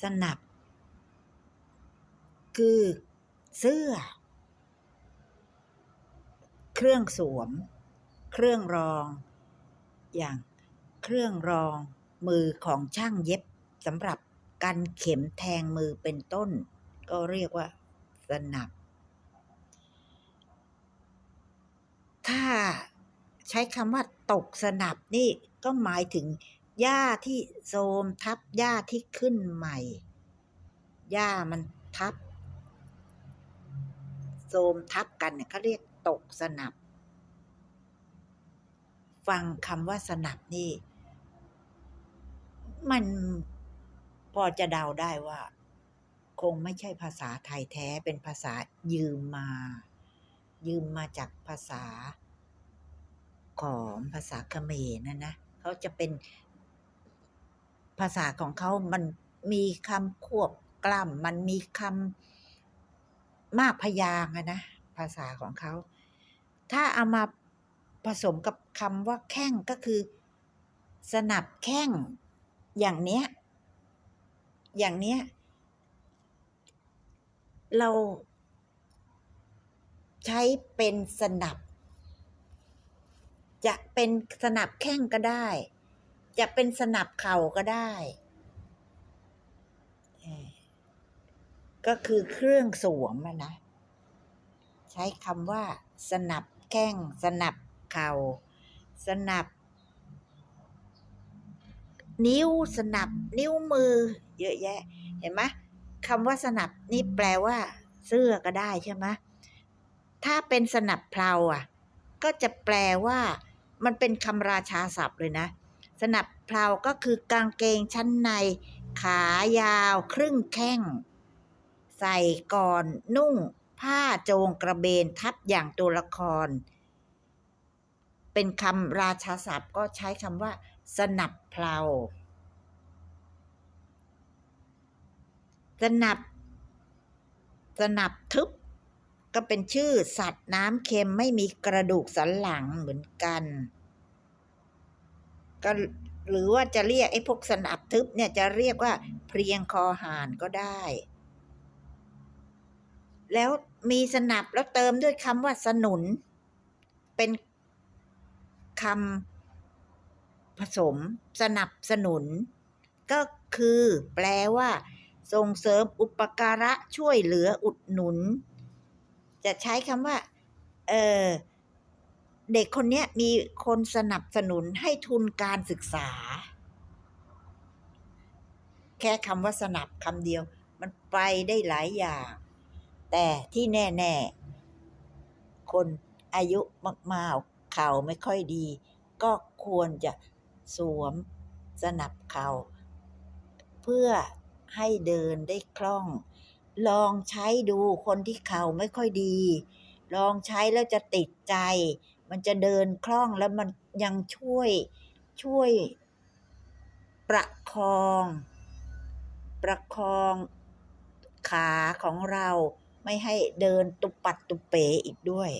สนับ คือเสื้อ เครื่องสวม เครื่องรอง อย่างเครื่องรองมือของช่างเย็บสำหรับกันเข็มแทงมือเป็นต้น ก็เรียกว่า สนับ ถ้าใช้คำว่าตกสนับนี่ก็หมายถึง หญ้าที่โทมทับหญ้าที่ขึ้นใหม่หญ้ามันทับโทมทับกันเนี่ยเขาเรียกตกสนับ ฟังคำว่าสนับนี่ มันพอจะเดาได้ว่า คงไม่ใช่ภาษาไทยแท้เป็นภาษายืมมา ยืมมาจากภาษา ของภาษาเขมรนะนะเขาจะเป็น ภาษาของเขามันมีคำควบกล้ำมันมีคำมากพยางอะนะ ภาษาของเขา ถ้าเอามาผสมกับคำว่าแข้งก็คือ สนับแข้งอย่างเนี้ย อย่างเนี้ย เราใช้เป็นสนับ จะเป็นสนับแข้งก็ได้ จะเป็นสนับเข่าก็ได้ ก็คือเครื่องสวมนะ ใช้คำว่า สนับแข้ง สนับเข่า สนับ นิ้ว สนับนิ้วมือ เยอะแยะ เห็นไหมคำว่าสนับนี่แปลว่า เสื้อก็ได้ใช่ไหมถ้าเป็นสนับเพลาอะ ก็จะแปลว่า มันเป็นคำราชาศัพท์เลยนะ สนับเพลาก็คือกางเกงชั้นใน ขายาวครึ่งแข้ง ใส่ก่อนนุ่งผ้าโจงกระเบนทับอย่างตัวละคร เป็นคำราชาศัพท์ก็ใช้คำว่า สนับเพลาสนับ สนับทึบ ก็เป็นชื่อสัตว์น้ำเค็มไม่มีกระดูกสันหลังเหมือนกัน ก็หรือว่าจะเรียกไอ้พวกสนับทึบเนี่ยจะเรียกว่าเพียงคอหานก็ได้ แล้วมีสนับแล้วเติมด้วยคำว่าสนุน เป็นคำผสมสนับสนุน ก็คือแปลว่า ส่งเสริมอุปการะช่วยเหลืออุดหนุน จะใช้คำว่า เออ เด็กคนเนี้ยมีคนสนับสนุนให้ทุนการศึกษา แค่คำว่าสนับคำเดียว มันไปได้หลายอย่าง แต่ที่แน่ ๆ คนอายุมากๆเข่าไม่ค่อยดี ก็ควรจะสวมสนับเข่าเพื่อให้เดินได้คล่อง ลองใช้ดูคนที่เข่าไม่ค่อยดี ลองใช้แล้วจะติดใจ มันจะเดินคล่องแล้วมันยังช่วยช่วยประคอง ประคองขาของเราไม่ให้เดินตุปัดตุเปอีกด้วย